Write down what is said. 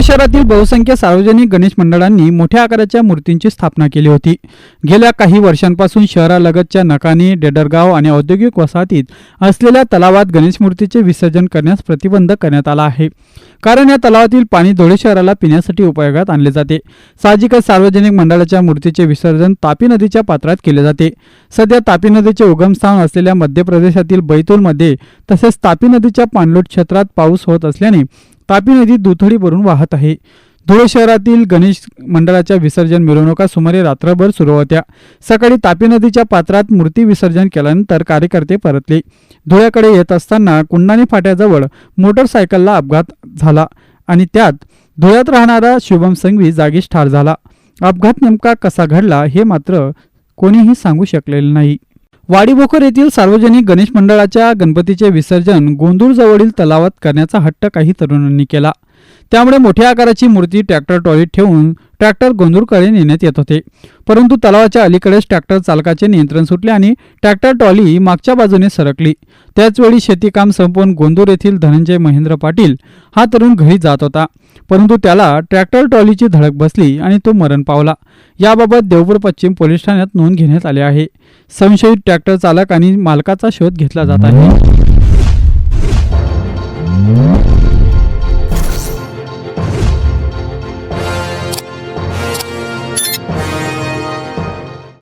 शहरातील बहुसंख्य सार्वजनिक गणेश मंडळांनी मोठ्या आकाराच्या मूर्तींची स्थापना केली होती. गेल्या काही वर्षांपासून शहरालगतच्या नकानी डेडरगाव आणि औद्योगिक वसाहतीत असलेल्या तलावात गणेश मूर्तीचे विसर्जन करण्यास प्रतिबंध करण्यात आला आहे. कारण या तलावातील पाणी धुळे शहराला पिण्यासाठी उपयोगात आणले जाते. साहजिकच सार्वजनिक मंडळाच्या मूर्तीचे विसर्जन तापी नदीच्या पात्रात केले जाते. सध्या तापी नदीचे उगमस्थान असलेल्या मध्य प्रदेशातील बैतूलमध्ये तसेच तापी नदीच्या पाणलोट क्षेत्रात पाऊस होत असल्याने तापी नदी दुथडी भरून वाहत आहे. धुळे शहरातील गणेश मंडळाच्या विसर्जन मिरवणुका सुमारे रात्रभर सुरू होत्या. सकाळी तापी नदीच्या पात्रात मूर्ती विसर्जन केल्यानंतर कार्यकर्ते परतले. धुळ्याकडे येत असताना कुंडाणी फाट्याजवळ मोटरसायकलला अपघात झाला आणि त्यात धुळ्यात राहणारा शुभम संघवी जागीच ठार झाला. अपघात नेमका कसा घडला हे मात्र कोणीही सांगू शकलेले नाही. वाडीभोकर येथील सार्वजनिक गणेश मंडळाच्या गणपतीचे विसर्जन गोंदूर जवळील तलावात करण्याचा हट्ट काही तरुणांनी केला. त्यामुळे मोठ्या आकाराची मूर्ती ट्रॅक्टर ट्रॉलीत ठेवून ट्रॅक्टर गोंदूरकडे नेण्यात येत होते. परंतु तलावाच्या अलीकडेच ट्रॅक्टर चालकाचे नियंत्रण सुटले आणि ट्रॅक्टर ट्रॉली मागच्या बाजूने सरकली. त्याचवेळी शेतीकाम संपवून गोंदूर येथील धनंजय महेंद्र पाटील हा तरुण घरी जात होता. परंतु त्याला ट्रॅक्टर ट्रॉलीची धडक बसली आणि तो मरण पावला. याबाबत देवपूर पश्चिम पोलीस ठाण्यात नोंद घेण्यात आली आहे. संशयित ट्रॅक्टर चालक आणि मालकाचा शोध घेतला जात आहे.